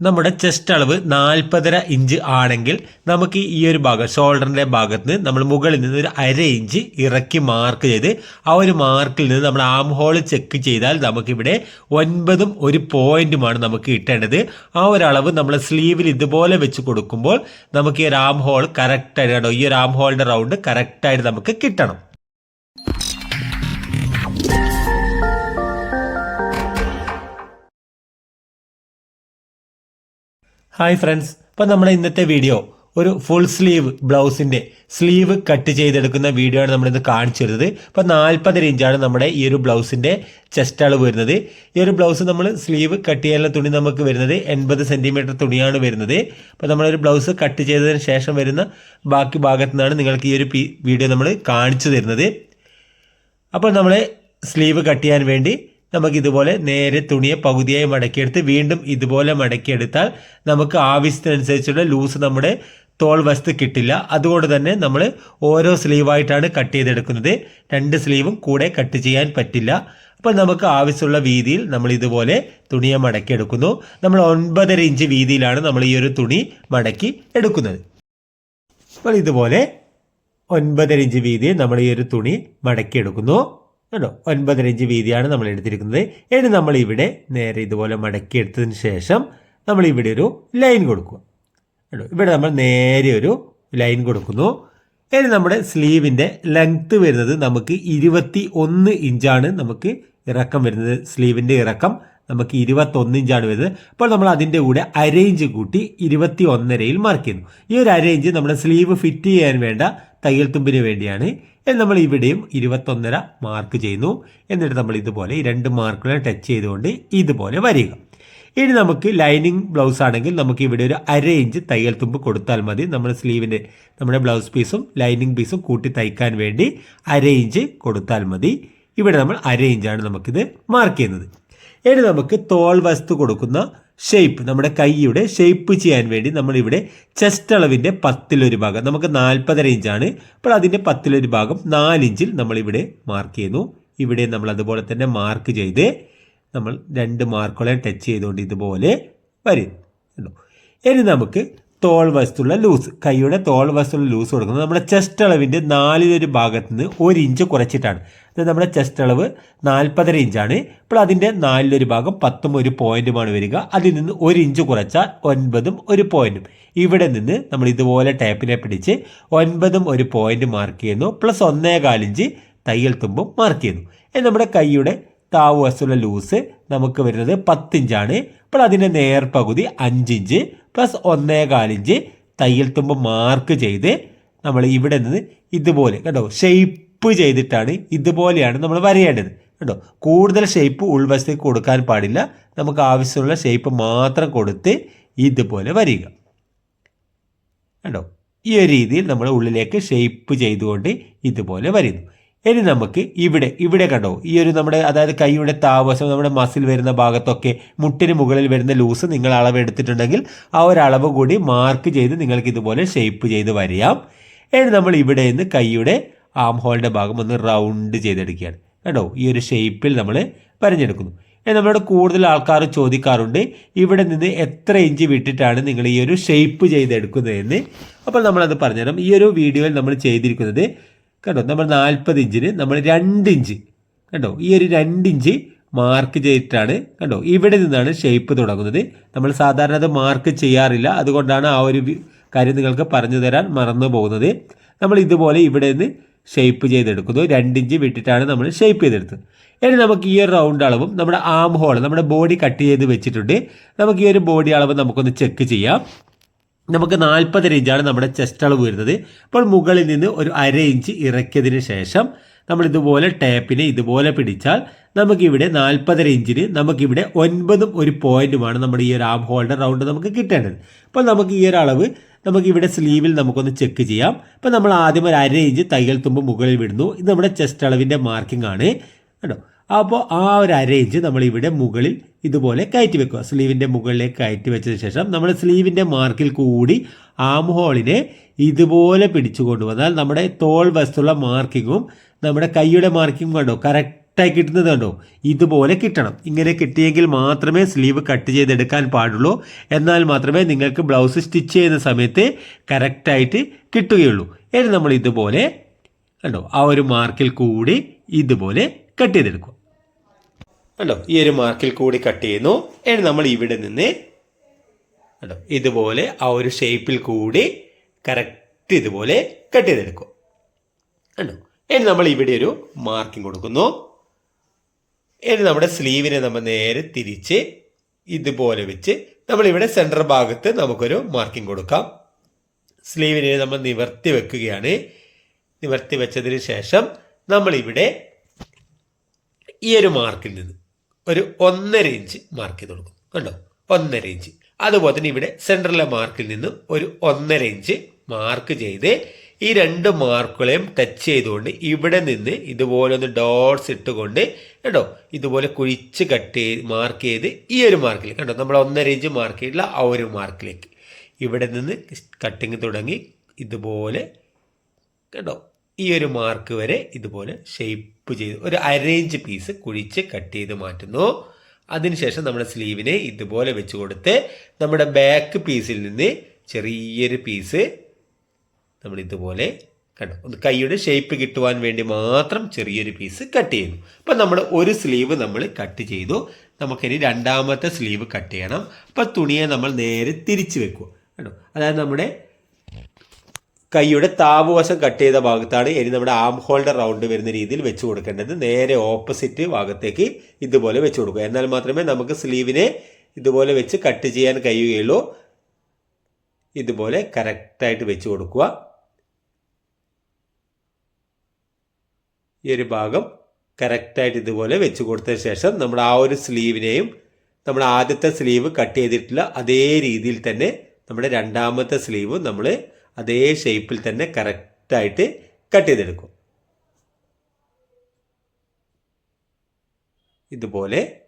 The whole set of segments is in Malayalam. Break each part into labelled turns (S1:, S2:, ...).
S1: നമ്മുടെ ചെസ്റ്റ് അളവ് നാൽപ്പതര ഇഞ്ച് ആണെങ്കിൽ നമുക്ക് ഈ ഒരു ഭാഗം ഷോൾഡറിന്റെ ഭാഗത്ത് നിന്ന് നമ്മൾ മുകളിൽ നിന്ന് ഒരു അര ഇഞ്ച് ഇറക്കി മാർക്ക് ചെയ്ത് ആ ഒരു മാർക്കിൽ നിന്ന് നമ്മൾ ആം ഹോൾ ചെക്ക് ചെയ്താൽ നമുക്കിവിടെ ഒൻപതും ഒരു പോയിന്റുമാണ് നമുക്ക് കിട്ടേണ്ടത്. ആ ഒരു അളവ് നമ്മൾ സ്ലീവിൽ ഇതുപോലെ വെച്ച് കൊടുക്കുമ്പോൾ നമുക്ക് ഈ ഒരു ആം ഹോൾ കറക്റ്റായിട്ട് കേട്ടോ ഈ ഒരു ആം ഹോളിന്റെ റൗണ്ട് കറക്റ്റായിട്ട് നമുക്ക് കിട്ടണം. ഹായ് ഫ്രണ്ട്സ് അപ്പോൾ നമ്മുടെ ഇന്നത്തെ വീഡിയോ ഒരു ഫുൾ സ്ലീവ് ബ്ലൗസിന്റെ സ്ലീവ് കട്ട് ചെയ്തെടുക്കുന്ന വീഡിയോ ആണ് നമ്മളിന്ന് കാണിച്ചു തരുന്നത്. അപ്പോൾ നാൽപ്പത് ഇഞ്ചാണ് നമ്മുടെ ഈ ഒരു ബ്ലൗസിന്റെ ചെസ്റ്റ് അളവ് വരുന്നത്. ഈ ഒരു ബ്ലൗസ് നമ്മൾ സ്ലീവ് കട്ട് ചെയ്യാനുള്ള തുണി നമുക്ക് വരുന്നത് എൺപത് സെന്റിമീറ്റർ തുണിയാണ് വരുന്നത്. അപ്പോൾ നമ്മളൊരു ബ്ലൗസ് കട്ട് ചെയ്തതിന് ശേഷം വരുന്ന ബാക്കി ഭാഗത്തു നിന്നാണ് നിങ്ങൾക്ക് ഈ ഒരു വീഡിയോ നമ്മൾ കാണിച്ചു തരുന്നത്. അപ്പോൾ നമ്മൾ സ്ലീവ് കട്ട് ചെയ്യാൻ വേണ്ടി നമുക്ക് ഇതുപോലെ നേരെ തുണിയെ പകുതിയായി മടക്കിയെടുത്ത് വീണ്ടും ഇതുപോലെ മടക്കിയെടുത്താൽ നമുക്ക് ആവശ്യത്തിനനുസരിച്ചുള്ള ലൂസ് നമ്മുടെ തോൾ വസ്തു കിട്ടില്ല. അതുകൊണ്ട് തന്നെ നമ്മൾ ഓരോ സ്ലീവായിട്ടാണ് കട്ട് ചെയ്തെടുക്കുന്നത്. രണ്ട് സ്ലീവും കൂടെ കട്ട് ചെയ്യാൻ പറ്റില്ല. അപ്പോൾ നമുക്ക് ആവശ്യമുള്ള വീതിയിൽ നമ്മൾ ഇതുപോലെ തുണിയെ മടക്കിയെടുക്കുന്നു. നമ്മൾ ഒൻപതര ഇഞ്ച് വീതിയിലാണ് നമ്മൾ ഈ ഒരു തുണി മടക്കി എടുക്കുന്നത്. അപ്പോൾ ഇതുപോലെ ഒൻപതര ഇഞ്ച് വീതിയിൽ നമ്മൾ ഈ ഒരു തുണി മടക്കിയെടുക്കുന്നു. കേട്ടോ ഒൻപതര ഇഞ്ച് വീതിയാണ് നമ്മൾ എടുത്തിരിക്കുന്നത്. ഇനി നമ്മൾ ഇവിടെ നേരെ ഇതുപോലെ മടക്കിയെടുത്തതിന് ശേഷം നമ്മൾ ഇവിടെ ഒരു ലൈൻ കൊടുക്കുക. കേട്ടോ ഇവിടെ നമ്മൾ നേരെ ഒരു ലൈൻ കൊടുക്കുന്നു. ഇനി നമ്മുടെ സ്ലീവിന്റെ ലെങ്ത്ത് വരുന്നത് നമുക്ക് ഇരുപത്തി ഒന്ന് ഇഞ്ചാണ് നമുക്ക് ഇറക്കം വരുന്നത്. സ്ലീവിന്റെ ഇറക്കം നമുക്ക് ഇരുപത്തൊന്ന് ഇഞ്ചാണ് വരുന്നത്. അപ്പോൾ നമ്മൾ അതിന്റെ കൂടെ അരേഞ്ച് കൂട്ടി ഇരുപത്തി ഒന്നരയിൽ മാർക്ക് ചെയ്യുന്നു. ഈ ഒരു അരേഞ്ച് നമ്മുടെ സ്ലീവ് ഫിറ്റ് ചെയ്യാൻ വേണ്ട തയ്യൽ തുമ്പിന് വേണ്ടിയാണ്. നമ്മൾ ഇവിടെയും ഇരുപത്തൊന്നര മാർക്ക് ചെയ്യുന്നു. എന്നിട്ട് നമ്മൾ ഇതുപോലെ ഈ രണ്ട് മാർക്കുകളെ ടച്ച് ചെയ്തുകൊണ്ട് ഇതുപോലെ വരിക. ഇനി നമുക്ക് ലൈനിങ് ബ്ലൗസ് ആണെങ്കിൽ നമുക്ക് ഇവിടെ ഒരു അര ഇഞ്ച് തയ്യൽ തുമ്പ് കൊടുത്താൽ മതി. നമ്മുടെ സ്ലീവിന്റെ നമ്മുടെ ബ്ലൗസ് പീസും ലൈനിങ് പീസും കൂട്ടി തയ്ക്കാൻ വേണ്ടി അര ഇഞ്ച് കൊടുത്താൽ മതി. ഇവിടെ നമ്മൾ അര ഇഞ്ചാണ് നമുക്കിത് മാർക്ക് ചെയ്യുന്നത്. ഇനി നമുക്ക് തോൾ വസ്തു കൊടുക്കുന്ന ഷേപ്പ് നമ്മുടെ കൈയുടെ ഷേപ്പ് ചെയ്യാൻ വേണ്ടി നമ്മളിവിടെ ചെസ്റ്റ് അളവിന്റെ പത്തിലൊരു ഭാഗം നമുക്ക് നാൽപ്പതര ഇഞ്ചാണ് അപ്പോൾ അതിന്റെ പത്തിലൊരു ഭാഗം നാലിഞ്ചിൽ നമ്മളിവിടെ മാർക്ക് ചെയ്യുന്നു. ഇവിടെ നമ്മൾ അതുപോലെ തന്നെ മാർക്ക് ചെയ്ത് നമ്മൾ രണ്ട് മാർക്കുകളെ ടച്ച് ചെയ്തുകൊണ്ട് ഇതുപോലെ വരും. ഇനി നമുക്ക് തോൾ വസ്തുള്ള ലൂസ്. കൈയുടെ തോൾ വസ്തുള്ള ലൂസ് കൊടുക്കുന്നത് നമ്മുടെ ചെസ്റ്റ് അളവിന്റെ നാലിലൊരു ഭാഗത്ത് നിന്ന് ഒരു ഇഞ്ച് കുറച്ചിട്ടാണ്. അത് നമ്മുടെ ചെസ്റ്റ് അളവ് നാൽപ്പതര ഇഞ്ചാണ്. ഇപ്പോൾ അതിന്റെ നാലിലൊരു ഭാഗം പത്തും ഒരു പോയിന്റുമാണ് വരിക. അതിൽ നിന്ന് ഒരു ഇഞ്ച് കുറച്ചാൽ ഒൻപതും ഒരു പോയിന്റും ഇവിടെ നിന്ന് നമ്മൾ ഇതുപോലെ ടേപ്പിനെ പിടിച്ച് ഒൻപതും ഒരു പോയിന്റ് മാർക്ക് ചെയ്യുന്നു. പ്ലസ് ഒന്നേ കാലിഞ്ച് തയ്യൽ തുമ്പും മാർക്ക് ചെയ്യുന്നു. നമ്മുടെ കൈയുടെ താവ് വസ്തുള്ള ലൂസ് നമുക്ക് വരുന്നത് പത്തിഞ്ചാണ്. അപ്പോൾ അതിന്റെ നേർപകുതി അഞ്ചിഞ്ച് പ്ലസ് ഒന്നേ കാലിഞ്ച് തയ്യൽ തുമ്പ് മാർക്ക് ചെയ്ത് നമ്മൾ ഇവിടെ നിന്ന് ഇതുപോലെ കേട്ടോ ഷെയ്പ്പ് ചെയ്തിട്ടാണ് ഇതുപോലെയാണ് നമ്മൾ വരയേണ്ടത്. കേട്ടോ കൂടുതൽ ഷേപ്പ് ഉൾവശത്തേക്ക് കൊടുക്കാൻ പാടില്ല. നമുക്ക് ആവശ്യമുള്ള ഷേപ്പ് മാത്രം കൊടുത്ത് ഇതുപോലെ വരിക. കേട്ടോ ഈ ഒരു രീതിയിൽ നമ്മൾ ഉള്ളിലേക്ക് ഷേപ്പ് ചെയ്തുകൊണ്ട് ഇതുപോലെ വരുന്നു. ഇനി നമുക്ക് ഇവിടെ ഇവിടെ കണ്ടോ ഈ ഒരു നമ്മുടെ അതായത് കൈയുടെ താവശം നമ്മുടെ മസിൽ വരുന്ന ഭാഗത്തൊക്കെ മുട്ടിന് മുകളിൽ വരുന്ന ലൂസ് നിങ്ങൾ അളവ് എടുത്തിട്ടുണ്ടെങ്കിൽ ആ ഒരു അളവ് കൂടി മാർക്ക് ചെയ്ത് നിങ്ങൾക്ക് ഇതുപോലെ ഷേപ്പ് ചെയ്ത് വരിയാം. ഇനി നമ്മൾ ഇവിടെ നിന്ന് കൈയുടെ ആം ഹോളിന്റെ ഭാഗം ഒന്ന് റൗണ്ട് ചെയ്തെടുക്കുകയാണ്. കേട്ടോ ഈ ഒരു ഷേപ്പിൽ നമ്മൾ വരഞ്ഞെടുക്കുന്നു. നമ്മളോട് കൂടുതൽ ആൾക്കാർ ചോദിക്കാറുണ്ട് ഇവിടെ നിന്ന് എത്ര ഇഞ്ച് വിട്ടിട്ടാണ് നിങ്ങൾ ഈ ഒരു ഷേപ്പ് ചെയ്തെടുക്കുന്നതെന്ന്. അപ്പോൾ നമ്മളത് പറഞ്ഞുതരാം. ഈ ഒരു വീഡിയോയിൽ നമ്മൾ ചെയ്തിരിക്കുന്നത് കണ്ടോ? നമ്മൾ നാൽപ്പത് ഇഞ്ചിന് നമ്മൾ രണ്ട് ഇഞ്ച്. കണ്ടോ? ഈ ഒരു രണ്ട് ഇഞ്ച് മാർക്ക് ചെയ്തിട്ടാണ് കണ്ടോ? ഇവിടെ നിന്നാണ് ഷേപ്പ് തുടങ്ങുന്നത്. നമ്മൾ സാധാരണ അത് മാർക്ക് ചെയ്യാറില്ല. അതുകൊണ്ടാണ് ആ ഒരു കാര്യം നിങ്ങൾക്ക് പറഞ്ഞു തരാൻ മറന്നു പോകുന്നത്. നമ്മൾ ഇതുപോലെ ഇവിടെ നിന്ന് ഷേപ്പ് ചെയ്തെടുക്കുന്നു. രണ്ടിഞ്ച് വിട്ടിട്ടാണ് നമ്മൾ ഷേപ്പ് ചെയ്തെടുത്തത്. ഇനി നമുക്ക് ഈ ഒരു റൗണ്ട് അളവും നമ്മുടെ ആം ഹോൾ നമ്മുടെ ബോഡി കട്ട് ചെയ്ത് വെച്ചിട്ടുണ്ട്. നമുക്ക് ഈ ഒരു ബോഡി അളവ് നമുക്കൊന്ന് ചെക്ക് ചെയ്യാം. നമുക്ക് നാൽപ്പത് ഇഞ്ചാണ് നമ്മുടെ ചെസ്റ്റ് അളവ് വരുന്നത്. അപ്പോൾ മുകളിൽ നിന്ന് ഒരു അര ഇഞ്ച് ഇറക്കിയതിന് ശേഷം നമ്മൾ ഇതുപോലെ ടേപ്പിനെ ഇതുപോലെ പിടിച്ചാൽ നമുക്കിവിടെ നാൽപ്പതര ഇഞ്ചിന് നമുക്കിവിടെ ഒൻപതും ഒരു പോയിന്റുമാണ് നമ്മുടെ ഈ ഒരു ആം ഹോൾഡർ റൗണ്ട് നമുക്ക് കിട്ടേണ്ടത്. അപ്പോൾ നമുക്ക് ഈ ഒരു അളവ് നമുക്ക് ഇവിടെ സ്ലീവിൽ നമുക്കൊന്ന് ചെക്ക് ചെയ്യാം. അപ്പോൾ നമ്മൾ ആദ്യം ഒരു അര ഇഞ്ച് തയ്യൽ തുമ്പ് മുകളിൽ വിടുന്നു. ഇത് നമ്മുടെ ചെസ്റ്റ് അളവിന്റെ മാർക്കിംഗ് ആണ്. കേട്ടോ അപ്പോൾ ആ ഒരു അരേഞ്ച് നമ്മൾ ഇവിടെ മുകളിൽ ഇതുപോലെ കയറ്റി വെക്കുക. സ്ലീവിന്റെ മുകളിലേക്ക് കയറ്റി വെച്ചതിന് ശേഷം നമ്മൾ സ്ലീവിന്റെ മാർക്കിൽ കൂടി ആം ഹോളിനെ ഇതുപോലെ പിടിച്ചു കൊണ്ടുവന്നാൽ നമ്മുടെ തോൾ വസ്തുള്ള മാർക്കിങ്ങും നമ്മുടെ കൈയുടെ മാർക്കിങ്ങും കണ്ടോ? കറക്റ്റ് കറക്റ്റായി കിട്ടുന്നത് കണ്ടോ? ഇതുപോലെ കിട്ടണം. ഇങ്ങനെ കിട്ടിയെങ്കിൽ മാത്രമേ സ്ലീവ് കട്ട് ചെയ്തെടുക്കാൻ പാടുള്ളൂ. എന്നാൽ മാത്രമേ നിങ്ങൾക്ക് ബ്ലൗസ് സ്റ്റിച്ച് ചെയ്യുന്ന സമയത്ത് കറക്റ്റായിട്ട് കിട്ടുകയുള്ളൂ. ഇനി നമ്മൾ ഇതുപോലെ കണ്ടോ? ആ ഒരു മാർക്കിൽ കൂടി ഇതുപോലെ കട്ട് ചെയ്തെടുക്കും കണ്ടോ? ഈ ഒരു മാർക്കിൽ കൂടി കട്ട് ചെയ്യുന്നു. ഇനി നമ്മൾ ഇവിടെ നിന്ന് കണ്ടോ? ഇതുപോലെ ആ ഒരു ഷേപ്പിൽ കൂടി കറക്റ്റ് ഇതുപോലെ കട്ട് ചെയ്തെടുക്കും. കണ്ടോ? ഇനി നമ്മൾ ഇവിടെ ഒരു മാർക്കിംഗ് കൊടുക്കുന്നു. ഇനി നമ്മുടെ സ്ലീവിനെ നമ്മൾ നേരെ തിരിച്ച് ഇതുപോലെ വെച്ച് നമ്മളിവിടെ സെന്റർ ഭാഗത്ത് നമുക്കൊരു മാർക്കിംഗ് കൊടുക്കാം. സ്ലീവിനെ നമ്മൾ നിവർത്തി വെക്കുകയാണ്. നിവർത്തി വെച്ചതിന് ശേഷം നമ്മളിവിടെ ഈ ഒരു മാർക്കിൽ നിന്ന് ഒരു ഒന്നര ഇഞ്ച് മാർക്ക് ചെയ്ത് കൊടുക്കും. കണ്ടോ? ഒന്നര ഇഞ്ച്. അതുപോലെ തന്നെ ഇവിടെ സെൻട്രലിലെ മാർക്കിൽ നിന്ന് ഒരു ഒന്നര ഇഞ്ച് മാർക്ക് ചെയ്ത് ഈ രണ്ട് മാർക്കുകളെയും ടച്ച് ചെയ്തുകൊണ്ട് ഇവിടെ നിന്ന് ഇതുപോലെ ഒന്ന് ഡോട്ട്സ് ഇട്ടുകൊണ്ട് കേട്ടോ ഇതുപോലെ കുഴിച്ച് കട്ട് ചെയ്ത് മാർക്ക് ചെയ്ത് ഈ ഒരു മാർക്കിലേക്ക് കേട്ടോ നമ്മൾ ഒന്നര ഇഞ്ച് മാർക്ക് ചെയ്തിട്ടുള്ള ആ ഒരു മാർക്കിലേക്ക് ഇവിടെ നിന്ന് കട്ടിങ് തുടങ്ങി ഇതുപോലെ കേട്ടോ ഈ ഒരു മാർക്ക് വരെ ഇതുപോലെ ഷേപ്പ് ചെയ്ത് ഒരു അരേഞ്ച് പീസ് കുഴിച്ച് കട്ട് ചെയ്ത് മാറ്റുന്നു. അതിനുശേഷം നമ്മുടെ സ്ലീവിനെ ഇതുപോലെ വെച്ച് കൊടുത്ത് നമ്മുടെ ബാക്ക് പീസിൽ നിന്ന് ചെറിയൊരു പീസ് നമ്മൾ ഇതുപോലെ കണ്ടു. കൈയുടെ ഷേപ്പ് കിട്ടുവാൻ വേണ്ടി മാത്രം ചെറിയൊരു പീസ് കട്ട് ചെയ്യുന്നു. അപ്പം നമ്മൾ ഒരു സ്ലീവ് നമ്മൾ കട്ട് ചെയ്തു. നമുക്കിനി രണ്ടാമത്തെ സ്ലീവ് കട്ട് ചെയ്യണം. അപ്പം തുണിയെ നമ്മൾ നേരെ തിരിച്ച് വെക്കുക. കണ്ടോ? അതായത് നമ്മുടെ കൈയുടെ താവുവശം കട്ട് ചെയ്ത ഭാഗത്താണ് ഇനി നമ്മുടെ ആം ഹോൾഡർ റൗണ്ട് വരുന്ന രീതിയിൽ വെച്ച് കൊടുക്കേണ്ടത്. നേരെ ഓപ്പോസിറ്റ് ഭാഗത്തേക്ക് ഇതുപോലെ വെച്ച് കൊടുക്കുക. എന്നാൽ മാത്രമേ നമുക്ക് സ്ലീവിനെ ഇതുപോലെ വെച്ച് കട്ട് ചെയ്യാൻ കഴിയുകയുള്ളൂ. ഇതുപോലെ കറക്റ്റായിട്ട് വെച്ച് കൊടുക്കുക. ഈ ഒരു ഭാഗം കറക്റ്റായിട്ട് ഇതുപോലെ വെച്ച് കൊടുത്ത ശേഷം നമ്മൾ ആ ഒരു സ്ലീവിനെയും നമ്മൾ ആദ്യത്തെ സ്ലീവ് കട്ട് ചെയ്തിട്ടുള്ള അതേ രീതിയിൽ തന്നെ നമ്മുടെ രണ്ടാമത്തെ സ്ലീവ് നമ്മൾ അതേ ഷേപ്പിൽ തന്നെ കറക്റ്റായിട്ട് കട്ട് ചെയ്തെടുക്കും. ഇതുപോലെ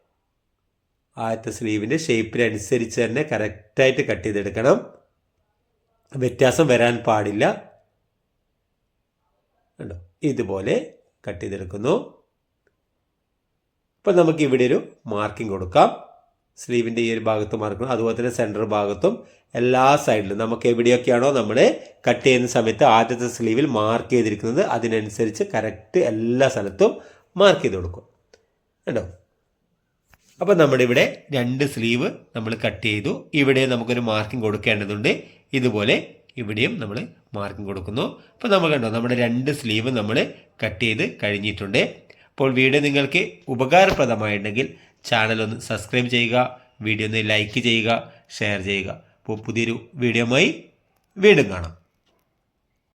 S1: ആദ്യത്തെ സ്ലീവിന്റെ ഷേപ്പിനനുസരിച്ച് തന്നെ കറക്റ്റായിട്ട് കട്ട് ചെയ്തെടുക്കണം. വ്യത്യാസം വരാൻ പാടില്ല. കണ്ടോ? ഇതുപോലെ കട്ട് ചെയ്തെടുക്കുന്നു. ഇപ്പം നമുക്ക് ഇവിടെ ഒരു മാർക്കിംഗ് കൊടുക്കാം. സ്ലീവിന്റെ ഈ ഒരു ഭാഗത്ത് മറക്കണം. അതുപോലെ തന്നെ സെന്റർ ഭാഗത്തും എല്ലാ സൈഡിലും നമുക്ക് എവിടെയൊക്കെയാണോ നമ്മൾ കട്ട് ചെയ്യുന്ന സമയത്ത് ആദ്യത്തെ സ്ലീവിൽ മാർക്ക് ചെയ്തിരിക്കുന്നത് അതിനനുസരിച്ച് കറക്റ്റ് എല്ലാ സ്ഥലത്തും മാർക്ക് ചെയ്ത് കൊടുക്കും. കേട്ടോ അപ്പോൾ നമ്മുടെ ഇവിടെ രണ്ട് സ്ലീവ് നമ്മൾ കട്ട് ചെയ്തു. ഇവിടെ നമുക്കൊരു മാർക്കിംഗ് കൊടുക്കേണ്ടതുണ്ട്. ഇതുപോലെ ഇവിടെയും നമ്മൾ മാർക്കിംഗ് കൊടുക്കുന്നു. അപ്പോൾ നമ്മൾ കണ്ടോ നമ്മുടെ രണ്ട് സ്ലീവ് നമ്മൾ കട്ട് ചെയ്ത് കഴിഞ്ഞിട്ടുണ്ട്. അപ്പോൾ വീഡിയോ നിങ്ങൾക്ക് ഉപകാരപ്രദമായിട്ടുണ്ടെങ്കിൽ ചാനൽ ഒന്ന് സബ്സ്ക്രൈബ് ചെയ്യുക വീഡിയോ ഒന്ന് ലൈക്ക് ചെയ്യുക ഷെയർ ചെയ്യുക. അപ്പോൾ പുതിയൊരു വീഡിയോയുമായി വീണ്ടും കാണാം.